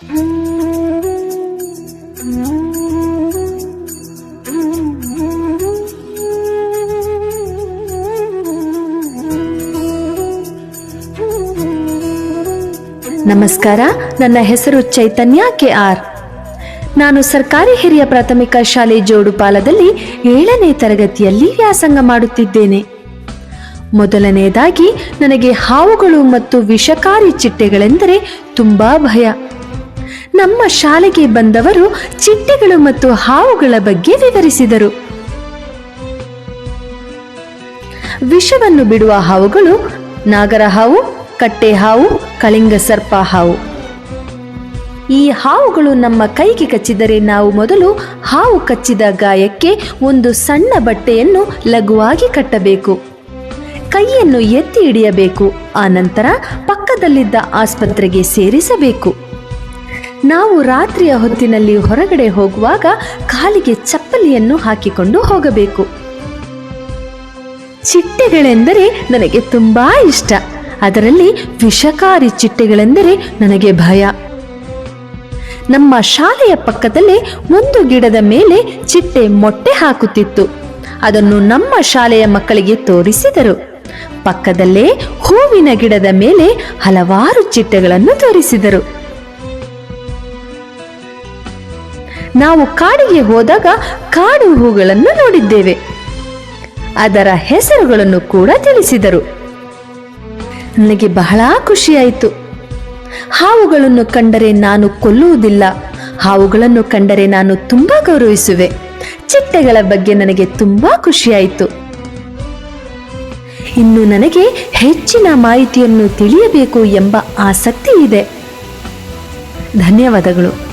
ನಮಸ್ಕಾರ, ನನ್ನ ಹೆಸರು ಚೈತನ್ಯ ಕೆ ಆರ್. ನಾನು ಸರ್ಕಾರಿ ಹಿರಿಯ ಪ್ರಾಥಮಿಕ ಶಾಲೆ ಜೋಡುಪಾಲದಲ್ಲಿ ಏಳನೇ ತರಗತಿಯಲ್ಲಿ ವ್ಯಾಸಂಗ ಮಾಡುತ್ತಿದ್ದೇನೆ. ಮೊದಲನೆಯದಾಗಿ, ನನಗೆ ಹಾವುಗಳು ಮತ್ತು ವಿಷಕಾರಿ ಚಿಟ್ಟೆಗಳೆಂದರೆ ತುಂಬಾ ಭಯ. ನಮ್ಮ ಶಾಲೆಗೆ ಬಂದವರು ಚಿಟ್ಟೆಗಳು ಮತ್ತು ಹಾವುಗಳ ಬಗ್ಗೆ ವಿವರಿಸಿದರು. ವಿಷವನ್ನು ಬಿಡುವ ಹಾವುಗಳು ನಾಗರ ಹಾವು, ಕಟ್ಟೆ ಹಾವು, ಕಳಿಂಗ ಸರ್ಪ ಹಾವು. ಈ ಹಾವುಗಳು ನಮ್ಮ ಕೈಗೆ ಕಚ್ಚಿದರೆ ನಾವು ಮೊದಲು ಹಾವು ಕಚ್ಚಿದ ಗಾಯಕ್ಕೆ ಒಂದು ಸಣ್ಣ ಬಟ್ಟೆಯನ್ನು ಲಘುವಾಗಿ ಕಟ್ಟಬೇಕು. ಕೈಯನ್ನು ಎತ್ತಿ ಹಿಡಿಯಬೇಕು. ಆನಂತರ ಪಕ್ಕದಲ್ಲಿದ್ದ ಆಸ್ಪತ್ರೆಗೆ ಸೇರಿಸಬೇಕು. ನಾವು ರಾತ್ರಿಯ ಹೊತ್ತಿನಲ್ಲಿ ಹೊರಗಡೆ ಹೋಗುವಾಗ ಕಾಲಿಗೆ ಚಪ್ಪಲಿಯನ್ನು ಹಾಕಿಕೊಂಡು ಹೋಗಬೇಕು. ಚಿಟ್ಟೆಗಳೆಂದರೆ ನನಗೆ ತುಂಬಾ ಇಷ್ಟ. ಅದರಲ್ಲಿ ವಿಷಕಾರಿ ಚಿಟ್ಟೆಗಳೆಂದರೆ ನನಗೆ ಭಯ. ನಮ್ಮ ಶಾಲೆಯ ಪಕ್ಕದಲ್ಲೇ ಒಂದು ಗಿಡದ ಮೇಲೆ ಚಿಟ್ಟೆ ಮೊಟ್ಟೆ ಹಾಕುತ್ತಿತ್ತು. ಅದನ್ನು ನಮ್ಮ ಶಾಲೆಯ ಮಕ್ಕಳಿಗೆ ತೋರಿಸಿದರು. ಪಕ್ಕದಲ್ಲೇ ಹೂವಿನ ಗಿಡದ ಮೇಲೆ ಹಲವಾರು ಚಿಟ್ಟೆಗಳನ್ನು ತೋರಿಸಿದರು. ನಾವು ಕಾಡಿಗೆ ಹೋದಾಗ ಕಾಡು ಹೂಗಳನ್ನು ನೋಡಿದ್ದೇವೆ. ಅದರ ಹೆಸರುಗಳನ್ನು ಕೂಡ ತಿಳಿಸಿದರು. ನನಗೆ ಬಹಳ ಖುಷಿಯಾಯಿತು. ಹಾವುಗಳನ್ನು ಕಂಡರೆ ನಾನು ಕೊಲ್ಲುವುದಿಲ್ಲ. ಹಾವುಗಳನ್ನು ಕಂಡರೆ ನಾನು ತುಂಬಾ ಗೌರವಿಸುವೆ. ಚಿಟ್ಟೆಗಳ ಬಗ್ಗೆ ನನಗೆ ತುಂಬಾ ಖುಷಿಯಾಯಿತು. ಇನ್ನು ನನಗೆ ಹೆಚ್ಚಿನ ಮಾಹಿತಿಯನ್ನು ತಿಳಿಯಬೇಕು ಎಂಬ ಆಸಕ್ತಿ ಇದೆ. ಧನ್ಯವಾದಗಳು.